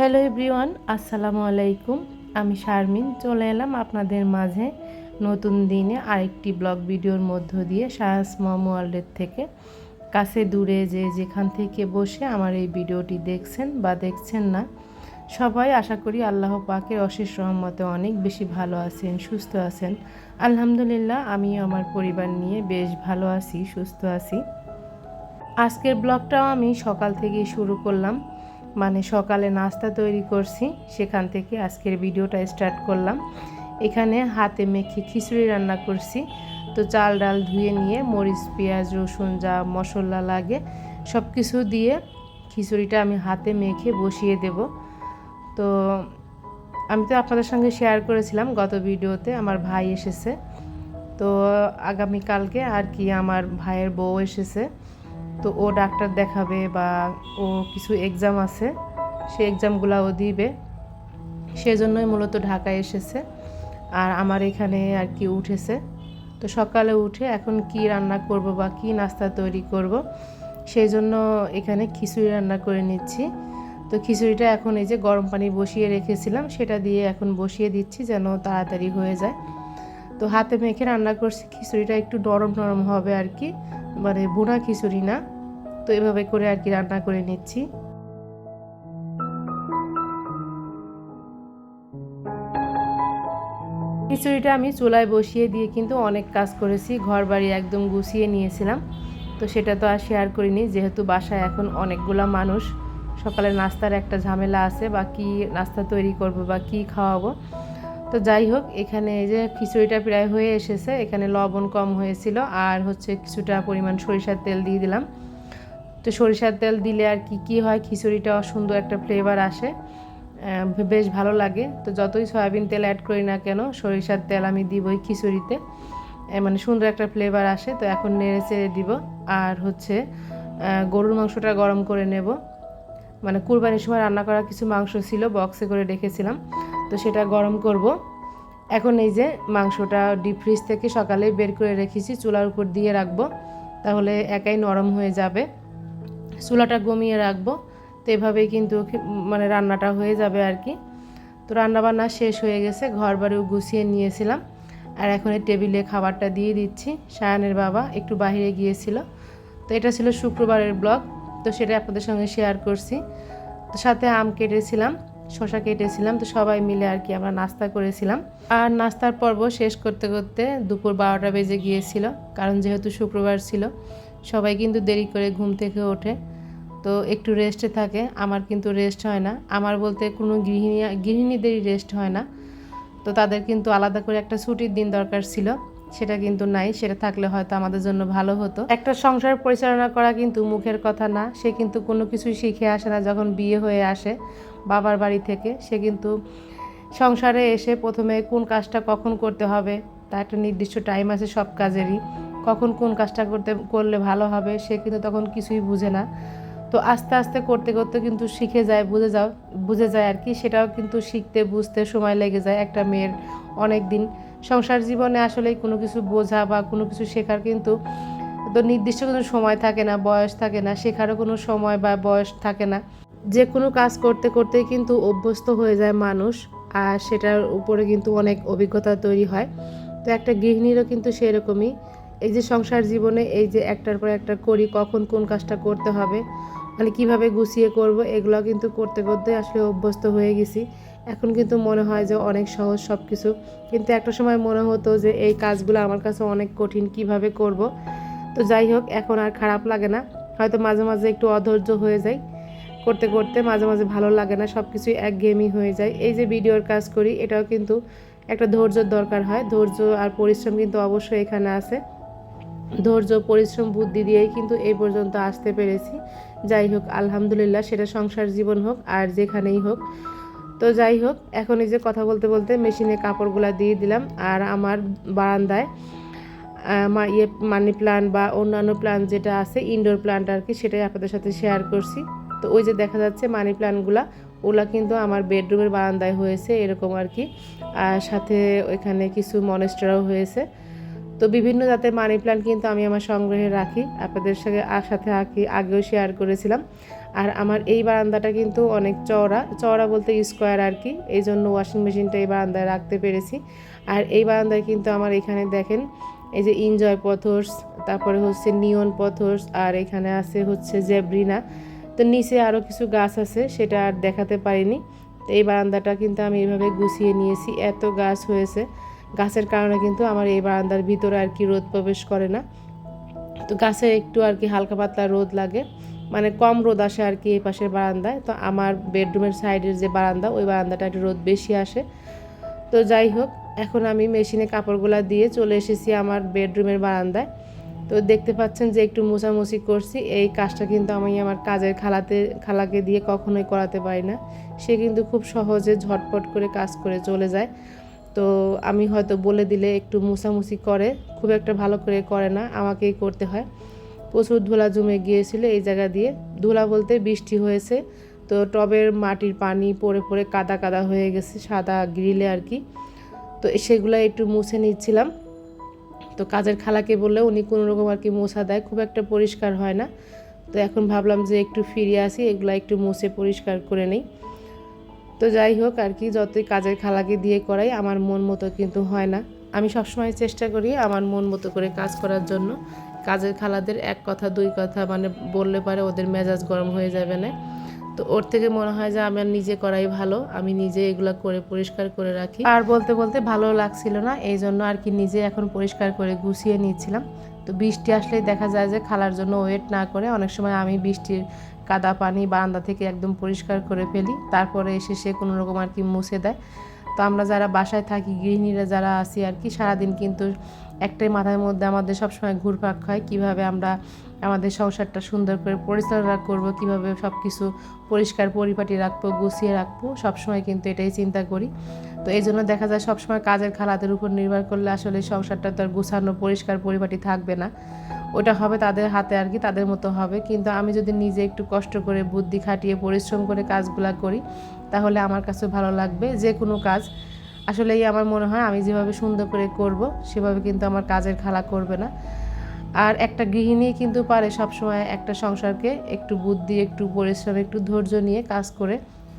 Hello everyone, আসসালামু আলাইকুম। আমি শারমিন, চলে এলাম আপনাদের মাঝে নতুন দিনে আরেকটি ব্লগ ভিডিওর মধ্য দিয়ে সায়াস মম ওয়ার্ল্ডের থেকে। কাছে দূরে যে যেখান থেকে বসে আমার এই ভিডিওটি দেখছেন বা দেখছেন না, সবাই আশা করি আল্লাহ পাকের অশেষ রহমতে অনেক বেশি ভালো আছেন, সুস্থ আছেন। আলহামদুলিল্লাহ, আমি আমার পরিবার নিয়ে বেশ ভালো আছি, সুস্থ আছি। আজকের ব্লগটাও আমি সকাল থেকেই শুরু করলাম। মানে সকালে নাস্তা তৈরি করছি, সেখান থেকে আজকের ভিডিওটা স্টার্ট করলাম। এখানে হাতে মেখে খিচুড়ি রান্না করছি। তো চাল ডাল ধুয়ে নিয়ে মরিচ, পেঁয়াজ, রসুন যা মশলা লাগে সব কিছু দিয়ে খিচুড়িটা আমি হাতে মেখে বসিয়ে দেব। তো আমি তো আপনাদের সঙ্গে শেয়ার করেছিলাম গত ভিডিওতে, আমার ভাই এসেছে। তো আগামীকালকে আর কি আমার ভাইয়ের বউ এসেছে। তো ও ডাক্তার দেখাবে বা ও কিছু এক্সাম আছে সে এক্সামগুলো ও দিবে। সেজন্যই মূলত ঢাকায় এসেছে। আর আমার এখানে আর কি উঠেছে। তো সকালে উঠে এখন কি রান্না করব বা কি নাস্তা তৈরি করব সেই জন্য এখানে খিচুড়ি রান্না করে নিচ্ছি। তো খিচুড়িটা এখন এই যে গরম পানি বসিয়ে রেখেছিলাম, সেটা দিয়ে এখন বসিয়ে দিচ্ছি যেন তাড়াতাড়ি হয়ে যায়। তো হাতে মেখে রান্না করছি, খিচুড়িটা একটু নরম নরম হবে আর কি। মানে বোনা খিচুড়ি না। তো এভাবে করে আর কি রান্না করে নিচ্ছি। খিচুড়িটা আমি চুলায় বসিয়ে দিয়ে কিন্তু অনেক কাজ করেছি ঘর বাড়ি একদম গুছিয়ে নিয়েছিলাম। তো সেটা তো আর শেয়ার করিনি, যেহেতু বাসায় এখন অনেকগুলা মানুষ। সকালে নাস্তার একটা ঝামেলা আছে, বা কী নাস্তা তৈরি করব বা কি খাওয়াবো। তো যাই হোক, এখানে এই যে খিচুড়িটা প্রায় হয়ে এসেছে। এখানে লবণ কম হয়েছিল আর হচ্ছে কিছুটা পরিমাণ সরিষার তেল দিয়ে দিলাম। তো সরিষার তেল দিলে আর কি কি হয়, খিচুড়িটা সুন্দর একটা ফ্লেভার আসে। বেশ ভালো লাগে। তো যতই সয়াবিন তেল অ্যাড করি না কেন, সরিষার তেল আমি দিবই খিচুড়িতে। মানে সুন্দর একটা ফ্লেভার আসে। তো এখন নেড়ে চেড়ে দিব আর হচ্ছে গরুর মাংসটা গরম করে নেব। মানে কুরবানির সময় রান্না করা কিছু মাংস ছিল বক্সে করে রেখেছিলাম। তো সেটা গরম করব। এখন এই যে মাংসটা ডিপ ফ্রিজ থেকে সকালে বের করে রেখেছি, চুলার উপর দিয়ে রাখব। তাহলে একাই নরম হয়ে যাবে। চুলাটা গমিয়ে রাখব। তো এভাবেই কিন্তু মানে রান্নাটা হয়ে যাবে আর কি। তো রান্নাবান্না শেষ হয়ে গেছে ঘর বাড়িও গুছিয়ে নিয়েছিলাম। আর এখন এই টেবিলে খাবারটা দিয়ে দিচ্ছি। সায়ানের বাবা একটু বাহিরে গিয়েছিল। তো এটা ছিল শুক্রবারের ব্লগ। তো সেটা আপনাদের সঙ্গে শেয়ার করছি। তো সাথে আম কেটেছিলাম। শশা কেটেছিলাম, তো সবাই মিলে আর কি আমরা নাস্তা করেছিলাম। আর নাস্তার পর্ব শেষ করতে করতে দুপুর বারোটা বেজে গিয়েছিল, কারণ যেহেতু শুক্রবার ছিল, সবাই কিন্তু দেরি করে ঘুম থেকে ওঠে। তো একটু রেস্টে থাকে, আমার কিন্তু রেস্ট হয় না। আমার বলতে কোনো গৃহিণী, গৃহিণীদেরই রেস্ট হয় না। তো তাদের কিন্তু আলাদা করে একটা ছুটির দিন দরকার ছিল। সেটা কিন্তু নাই, সেটা থাকলে হয়তো আমাদের জন্য ভালো হতো। একটা সংসার পরিচালনা করা কিন্তু মুখের কথা না, সে কিন্তু কোনো কিছুই শিখে আসে না যখন বিয়ে হয়ে আসে বাবার বাড়ি থেকে। সে কিন্তু সংসারে এসে প্রথমে কোন কাজটা কখন করতে হবে তার একটা নির্দিষ্ট টাইম আছে সব কাজেরই। কখন কোন কাজটা করতে, করলে ভালো হবে, সে কিন্তু তখন কিছুই বুঝে না। তো আস্তে আস্তে করতে করতে কিন্তু শিখে যায়, বুঝে যাও, বুঝে যায় আর কি। সেটাও কিন্তু শিখতে, বুঝতে সময় লেগে যায় একটা মেয়ের অনেক দিন সংসার জীবনে আসলে কোনো কিছু বোঝা বা কোনো কিছু শেখার কিন্তু তো নির্দিষ্ট কোনো সময় থাকে না, বয়স থাকে না, শেখারও কোনো সময় বা বয়স থাকে না। যে কোনো কাজ করতে করতেই কিন্তু অভ্যস্ত হয়ে যায় মানুষ আর সেটার উপরে কিন্তু অনেক অভিজ্ঞতা তৈরি হয়। তো একটা গৃহিণীরও কিন্তু সেরকমই। এই যে সংসার জীবনে এই যে একটার পর একটা করি, কখন কোন কাজটা করতে হবে মানে কীভাবে গুছিয়ে করব এগুলো কিন্তু করতে করতে আসলে অভ্যস্ত হয়ে গেছি। এখন কিন্তু মনে হয় যে অনেক সহজ সব কিছু কিন্তু একটা সময় মনে হতো যে এই কাজগুলো আমার কাছে অনেক কঠিন, কীভাবে করব? তো যাই হোক, এখন আর খারাপ লাগে না। হয়তো মাঝে মাঝে একটু অধৈর্য হয়ে যায় করতে করতে মাঝে মাঝে ভালো লাগে না সব কিছুই একঘেয়েমি হয়ে যায়। এই যে ভিডিওর কাজ করি, এটাও কিন্তু একটা ধৈর্যর দরকার হয়। ধৈর্য আর পরিশ্রম কিন্তু অবশ্যই এখানে আছে। ধৈর্য, পরিশ্রম, বুদ্ধি দিয়েই কিন্তু এই পর্যন্ত আসতে পেরেছি। যাই হোক, আলহামদুলিল্লাহ, সেটা সংসার জীবন হোক আর যেখানেই হোক। তো যাই হোক, এখন এই যে কথা বলতে বলতে মেশিনে কাপড়গুলা দিয়ে দিলাম আর আমার বারান্দায় ইয়ে মানি প্লান্ট বা অন্যান্য প্লান্ট যেটা আছে ইনডোর প্লান্ট আর কি সেটাই আপনাদের সাথে শেয়ার করছি। তো ওই যে দেখা যাচ্ছে মানি প্লান্টগুলা ওগুলা কিন্তু আমার বেডরুমের বারান্দায় হয়েছে, এরকম আর কি আর সাথে ওইখানে কিছু মনেস্টারও হয়েছে। তো বিভিন্ন জাতের মানি প্ল্যান্ট কিন্তু আমি আমার সংগ্রহে রাখি। আপনাদের আর সাথে আগে আগেও শেয়ার করেছিলাম। আর আমার এই বারান্দাটা কিন্তু অনেক চওড়া। চওড়া বলতে স্কোয়ার আর কি। এই জন্য ওয়াশিং মেশিনটা এই বারান্দায় রাখতে পেরেছি। আর এই বারান্দায় কিন্তু আমার এখানে দেখেন, এই যে এনজয় পথর্স তারপরে হচ্ছে নিয়ন পথর্স আর এখানে আছে হচ্ছে জেব্রিনা তো নিচে আরও কিছু গাছ আছে, সেটা আর দেখাতে পারিনি। এই বারান্দাটা কিন্তু আমি এইভাবে গুছিয়ে নিয়েছি। এত গাছ হয়েছে। গাছের কারণে কিন্তু আমার এই বারান্দার ভিতরে আর কি রোদ প্রবেশ করে না। তো গাছে একটু আর কি হালকা পাতলা রোদ লাগে। মানে কম রোদ আসে আর কি এই পাশের বারান্দায়। তো আমার বেডরুমের সাইডের যে বারান্দা, ওই বারান্দাটা একটু রোদ বেশি আসে। তো যাই হোক, এখন আমি মেশিনে কাপড়গুলা দিয়ে চলে এসেছি আমার বেডরুমের বারান্দায়। তো দেখতে পাচ্ছেন যে একটু মোছামুছি করছি। এই কাজটা কিন্তু আমি আমার কাজের খালাতে, খালাকে দিয়ে কখনোই করাতে পারি না। সে কিন্তু খুব সহজে ঝটপট করে কাজ করে চলে যায়। তো আমি হয়তো বলে দিলে একটু মুছামুছি করে, খুব একটা ভালো করে করে না, আমাকেই করতে হয়। প্রচুর ধুলা জমে গিয়েছিল এই জায়গা দিয়ে। ধুলা বলতে বৃষ্টি হয়েছে, তো টবের মাটির পানি পড়ে পড়ে কাদা কাদা হয়ে গেছে, সাদা গ্রিলে আর কি। তো সেগুলো একটু মুছে নিচ্ছিলাম। তো কাজের খালাকে বললে উনি কোনো রকম আর কি মোছা দেয়, খুব একটা পরিষ্কার হয় না। তো এখন ভাবলাম যে একটু ফিরে আসি, এগুলো একটু মুছে পরিষ্কার করে নেই। তো যাই হোক আর কি, যতই কাজের খালাকে দিয়ে করাই, আমার মন মতো কিন্তু হয় না। আমি সবসময় চেষ্টা করি আমার মন মতো করে কাজ করার জন্য। কাজের খালাদের এক কথা, দুই কথা মানে বললে পারে ওদের মেজাজ গরম হয়ে যাবে না। তো ওর থেকে মনে হয় যে আমার নিজে করাই ভালো, আমি নিজে এগুলো করে পরিষ্কার করে রাখি। আর বলতে বলতে ভালো লাগছিল না, এই জন্য আর কি নিজে এখন পরিষ্কার করে গুছিয়ে নিচ্ছিলাম। তো বৃষ্টি আসলেই দেখা যায় যে খালার জন্য ওয়েট না করে অনেক সময় আমি বৃষ্টির কাদা পানি বারান্দা থেকে একদম পরিষ্কার করে ফেলি। তারপরে এসে সে কোনো রকম আর কি মুছে দেয়। তো আমরা যারা বাসায় থাকি, গৃহিণীরা যারা আছি আর কি, সারাদিন কিন্তু একটাই মাথার মধ্যে আমাদের সবসময় ঘুরপাক হয় কীভাবে আমরা আমাদের সংসারটা সুন্দর করে পরিচালনা করব, কীভাবে সব কিছু পরিষ্কার পরিপাটি রাখব, গুছিয়ে রাখব, সবসময় কিন্তু এটাই চিন্তা করি। তো এই জন্য দেখা যায় সবসময় কাজের খালাদের উপর নির্ভর করলে আসলে সংসারটা তো আর গুছানো, পরিষ্কার, পরিপাটি থাকবে না। ওটা হবে তাদের হাতে আর কি, তাদের মতো হবে। কিন্তু আমি যদি নিজে একটু কষ্ট করে, বুদ্ধি খাটিয়ে, পরিশ্রম করে কাজগুলা করি, তাহলে আমার কাছে ভালো লাগবে যে কোনো কাজ। আসলেই আমার মনে হয় আমি যেভাবে সুন্দর করে করব, সেভাবে কিন্তু আমার কাজের খালা করবে না। আর একটা গৃহিণী কিন্তু পারে সবসময় একটা সংসারকে একটু বুদ্ধি, একটু পরিশ্রম, একটু ধৈর্য নিয়ে কাজ করে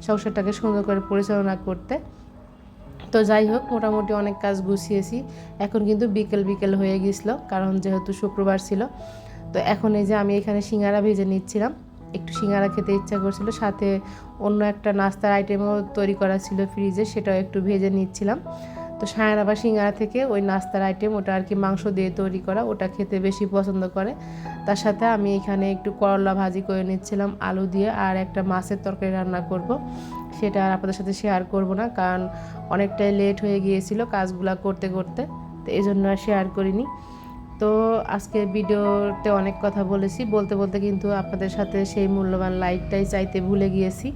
সংসারটাকে সুন্দর করে পরিচালনা করতে। তো যাই হোক, মোটামুটি অনেক কাজ গুছিয়েছি। এখন কিন্তু বিকেল বিকেল হয়ে গেছিল কারণ যেহেতু শুক্রবার ছিল। তো এখন এই যে আমি এখানে সিঙ্গারা ভেজে নিচ্ছিলাম। একটু সিঙ্গারা খেতে ইচ্ছা করছিল, সাথে অন্য একটা নাস্তার আইটেমও তৈরি করা ছিল ফ্রিজে, সেটাও একটু ভেজে নিচ্ছিলাম। তো সায়ন বা সিঙ্গারা থেকে ওই নাস্তার আইটেম, ওটা আর কি মাংস দিয়ে তৈরি করা, ওটা খেতে বেশি পছন্দ করে। তার সাথে আমি এখানে একটু করলা ভাজি করে নিচ্ছিলাম, আলু দিয়ে, আর একটা মাছের তরকারি রান্না করব। সেটা আর আপনাদের সাথে শেয়ার করব না, কারণ অনেকটাই লেট হয়ে গিয়েছিল কাজগুলো করতে করতে, তো এই জন্য আর শেয়ার করিনি। তো আজকে ভিডিওতে অনেক কথা বলেছি, বলতে বলতে কিন্তু আপনাদের সাথে সেই মূল্যবান লাইকটাই চাইতে ভুলে গিয়েছি।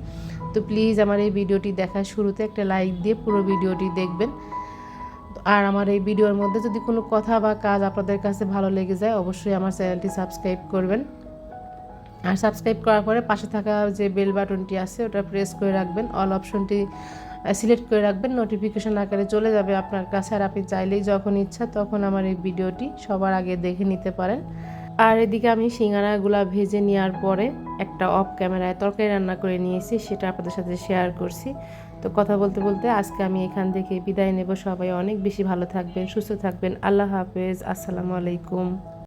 তো প্লিজ আমার এই ভিডিওটি দেখার শুরুতে একটা লাইক দিয়ে পুরো ভিডিওটি দেখবেন। আর আমার এই ভিডিওর মধ্যে যদি কোনো কথা বা কাজ আপনাদের কাছে ভালো লেগে যায়, অবশ্যই আমার চ্যানেলটি সাবস্ক্রাইব করবেন। আর সাবস্ক্রাইব করার পরে পাশে থাকা যে বেল বাটনটি আছে, ওটা প্রেস করে রাখবেন। অল অপশনটি সিলেক্ট করে রাখবেন। নোটিফিকেশন আকারে চলে যাবে আপনার কাছে। আর আপনি চাইলেই যখন ইচ্ছা তখন আমার এই ভিডিওটি সবার আগে দেখে নিতে পারেন। আর এদিকে আমি সিঙ্গারাগুলা ভেজে নেওয়ার পরে একটা অফ ক্যামেরায় তরকারি রান্না করে নিয়েছি, সেটা আপনাদের সাথে শেয়ার করছি। তো কথা বলতে বলতে আজকে আমি এখান থেকে বিদায় নেব। সবাই অনেক বেশি ভালো থাকবেন, সুস্থ থাকবেন। আল্লাহ হাফেজ। আসসালামু আলাইকুম।